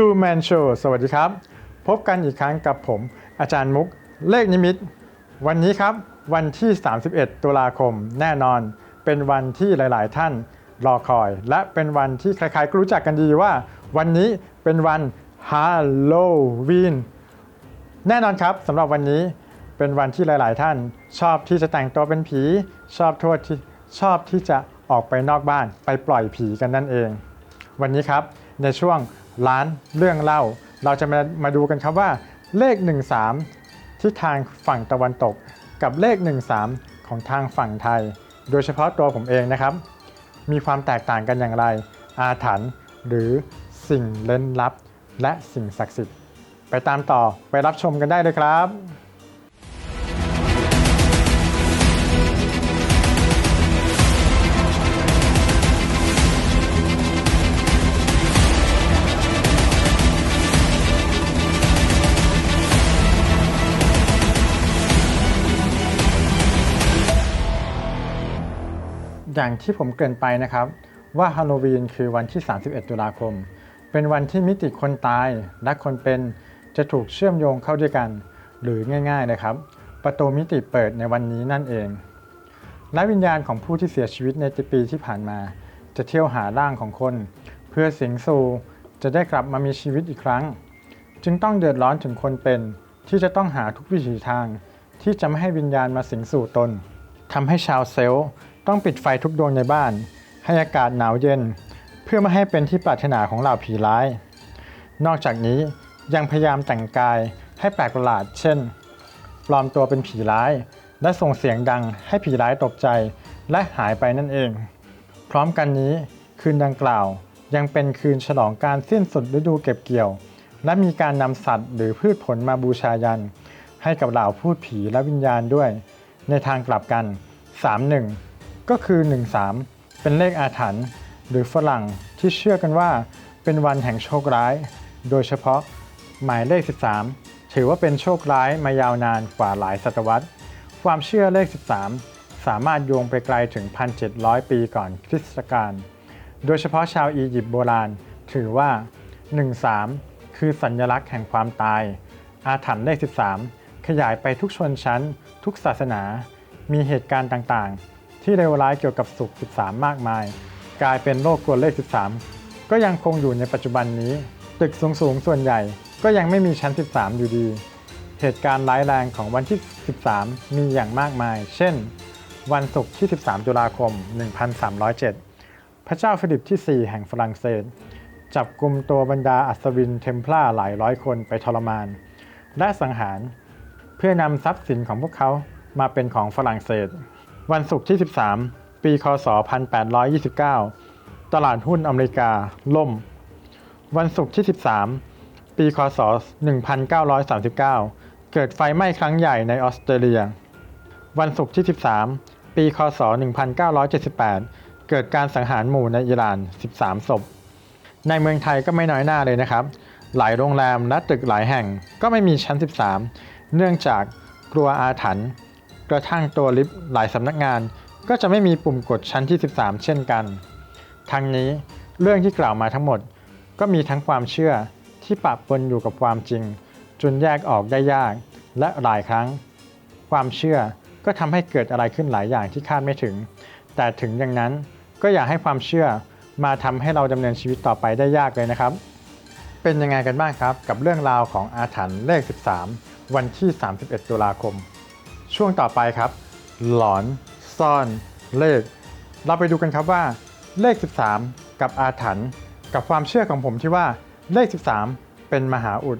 Two Man Show สวัสดีครับ พบกันอีกครั้งกับผมอาจารย์มุก เลขนิมิต วันนี้ครับ วันที่ 31 ตุลาคมแน่นอน เป็นวันที่หลาย ๆ ท่านรอคอย และเป็นวันที่ใคร ๆ ก็รู้จักกันดีว่า วันนี้เป็นวันฮาโลวีนแน่นอนครับสำหรับวันนี้เป็นวันที่หลาย ๆ ท่าน ชอบที่จะแต่งตัวเป็นผี ชอบทษที่ชอบที่จะออกไปนอกบ้านไปปล่อยผีกันนั่นเอง วันนี้ครับในช่วง ร้านเรื่องเล่า เราจะมามาดูกันครับว่าเลข 13 ที่ทางฝั่งตะวันตกกับเลข 13 ของทางฝั่งไทย โดยเฉพาะตัวผมเองนะครับ มีความแตกต่างกันอย่างไร อาถรรพ์หรือสิ่งเล่นลับ และสิ่งศักดิ์สิทธิ์ ไปตามต่อไปรับชมกันได้เลยครับ อย่างที่ผมเกริ่นไปนะครับ ว่าฮาโลวีนคือวันที่ 31 ตุลาคม เป็นวันที่มิติคนตายและคนเป็นจะถูกเชื่อมโยงเข้าด้วยกัน หรือง่ายๆนะครับ ประตูมิติเปิดในวันนี้นั่นเอง และวิญญาณของผู้ที่เสียชีวิตในปีที่ผ่านมา จะเที่ยวหาร่างของคน เพื่อสิงสู่จะได้กลับมามีชีวิตอีกครั้ง จึงต้องเดือดร้อนถึงคนเป็นที่จะต้องหาทุกวิถีทาง ที่จะไม่ให้วิญญาณมาสิงสู่ตนทำให้ชาวเซลล์ ต้องปิดไฟทุกดวงในบ้าน ให้อากาศหนาวเย็น เพื่อไม่ให้เป็นที่ปรารถนาของเหล่าผีร้าย นอกจากนี้ยังพยายามแต่งกายให้แปลกประหลาด เช่น ปลอมตัวเป็นผีร้าย และส่งเสียงดังให้ผีร้ายตกใจและหายไปนั่นเอง พร้อมกันนี้คืนดังกล่าวยังเป็นคืนฉลองการสิ้นสุดฤดูเก็บเกี่ยว และมีการนำสัตว์หรือพืชผลมาบูชายัน ให้กับเหล่าพูดผีและวิญญาณด้วย ในทางกลับกัน 31 ก็คือ 13 เป็นเลขอาถรรพ์หรือฝรั่งที่เชื่อกันว่าเป็นวันแห่งโชคร้าย โดยเฉพาะหมายเลข 13 ถือว่าเป็นโชคร้ายมายาวนานกว่าหลายศตวรรษ ความเชื่อเลข 13 สามารถโยงไปไกลถึง 1,700 ปีก่อนคริสตกาลโดยเฉพาะชาวอียิปต์โบราณ ถือว่า 13 คือสัญลักษณ์แห่งความตาย อาถรรพ์เลข 13 ขยายไปทุกชนชั้น ทุกศาสนา มีเหตุการณ์ต่างๆ ที่เลวร้ายเกี่ยวกับสุข 13 มากมาย กลายเป็นโลกกลเลข 13 ก็ยังคงอยู่ในปัจจุบันนี้ ตึกสูงๆส่วนใหญ่ ก็ยังไม่มีชั้น 13 อยู่ดี เหตุการณ์ร้ายแรงของวันที่ 13 มีอย่างมากมาย เช่น วันศุกร์ที่ 13 ตุลาคม 1307 พระเจ้าฟิลิปที่ 4 แห่งฝรั่งเศส จับกลุ่มตัวบรรดาอัศวินเทมพลาหลายร้อยคนไปทรมาน และสังหาร เพื่อนำทรัพย์สินของพวกเขามาเป็นของฝรั่งเศส วันศุกร์ที่ 13 ปีคศ 1829 ตลาดหุ้นอเมริกา ล่ม วันศุกร์ที่ 13 ปีคศ 1939 เกิดไฟไหม้ครั้งใหญ่ในออสเตรเลีย วันศุกร์ที่ 13 ปีคศ 1978 เกิดการสังหารหมู่ในอิหร่าน 13 ศพ ในเมืองไทยก็ไม่น้อยหน้าเลยนะครับ หลายโรงแรมและตึกหลายแห่งก็ไม่มีชั้น 13 เนื่องจากกลัวอาถรรพ์ กระทั่งตัวลิฟต์หลายสำนักงานก็จะไม่มีปุ่มกดชั้นที่ 13 เช่นกัน ทั้งนี้เรื่องที่กล่าวมาทั้งหมด ก็มีทั้งความเชื่อที่ปะปนอยู่กับความจริง จนแยกออกได้ยากและหลายครั้ง ความเชื่อก็ทำให้เกิดอะไรขึ้นหลายอย่างที่คาดไม่ถึง แต่ถึงอย่างนั้นก็อย่าให้ความเชื่อมาทำให้เราดำเนินชีวิตต่อไปได้ยากเลยนะครับ เป็นยังไงกันบ้างครับ กับเรื่องราวของอาถรรพ์เลข 13 วันที่ 31 ตุลาคม ช่วงต่อไปครับ หลอน ซ่อน เลข เราไปดูกันครับว่า เลข 13 กับอาถรรพ์กับความเชื่อของผมที่ว่าเลข 13 เป็นมหาอุด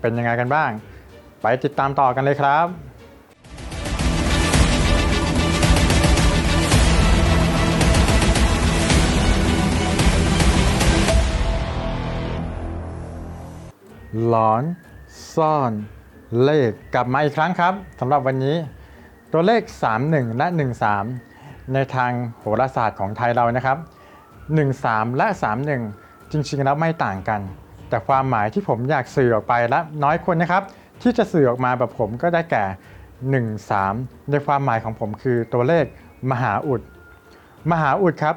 เป็นยังไงกันบ้าง ไปติดตามต่อกันเลยครับหลอน ซ่อน เลขกลับมาอีกครั้งครับสำหรับวันนี้ ตัวเลข 31 และ 13 ในทางโหราศาสตร์ของไทยเรานะครับ 13 และ 31 จริงๆแล้วไม่ต่างกัน แต่ความหมายที่ผมอยากสื่อออกไปและน้อยคนนะครับ ที่จะสื่อออกมาแบบผมก็ได้แก่ 13 ในความหมายของผมคือตัวเลขมหาอุด มหาอุดครับ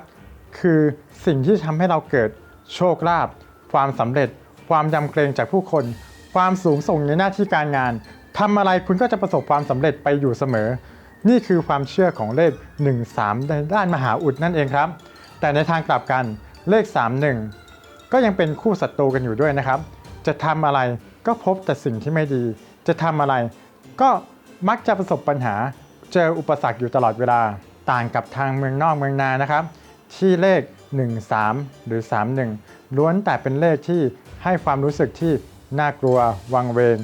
คือสิ่งที่ทำให้เราเกิดโชคลาภความสำเร็จคความยำเกรงจากผู้คน ความสูงส่งในหน้าที่การงานทำอะไรคุณก็จะประสบความสำเร็จไปอยู่เสมอ นี่คือความเชื่อของเลข 13 ในด้านมหาอุดนั่นเองครับ แต่ในทางกลับกันเลข 31 ก็ยังเป็นคู่ศัตรูกันอยู่ด้วยนะครับ จะทำอะไรก็พบแต่สิ่งที่ไม่ดี จะทำอะไร ก็มักจะประสบปัญหา เจออุปสรรคอยู่ตลอดเวลา ต่างกับทางเมืองนอกเมืองนานะครับ ที่เลข 13 หรือ 31 ล้วนแต่เป็นเลขที่ให้ความรู้สึกที่ น่ากลัว วังเวง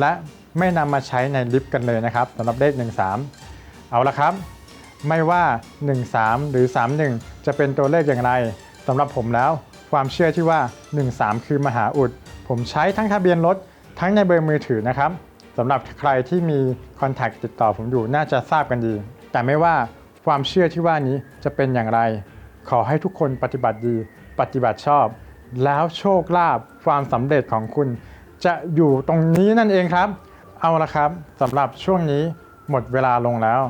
และไม่นำมาใช้ในลิฟต์กันเลยนะครับสำหรับเลข 13 เอาละครับ ไม่ว่า 13 หรือ 31 จะเป็นตัวเลขอย่างไรสำหรับผมแล้ว ความเชื่อที่ว่า 13 คือมหาอุด ผมใช้ทั้งทะเบียนรถทั้งในเบอร์มือถือนะครับสำหรับใครที่มีคอนแทคติดต่อผมอยู่น่าจะทราบกันดี แต่ไม่ว่าความเชื่อที่ว่านี้จะเป็นอย่างไร ขอให้ทุกคนปฏิบัติดี ปฏิบัติชอบ แล้วโชคลาภความสำเร็จของคุณ จะอยู่ตรงนี้นั่นเองครับ เอาละครับสำหรับช่วงนี้หมดเวลาลงแล้ว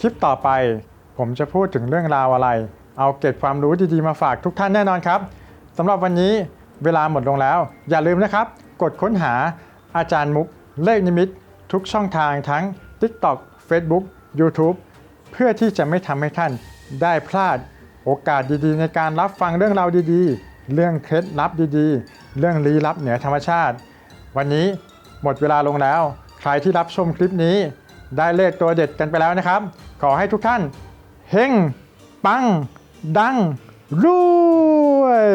คลิปต่อไปผมจะพูดถึงเรื่องราวอะไร เอาเก็บความรู้ดีๆมาฝากทุกท่านแน่นอนครับสำหรับวันนี้เวลาหมดลงแล้ว อย่าลืมนะครับ กดค้นหาอาจารย์มุกเลขนิมิต ทุกช่องทางทั้ง TikTok Facebook YouTube เพื่อที่จะไม่ทำให้ท่านได้พลาดโอกาสดีๆ ในการรับฟังเรื่องราวดีๆ เรื่องเคล็ดลับดีๆ เรื่องลี้ลับเหนือธรรมชาติ วันนี้หมดเวลาลงแล้ว ใครที่รับชมคลิปนี้ ได้เลขตัวเด็ดกันไปแล้วนะครับ ขอให้ทุกท่านเฮงปัง ดังรวย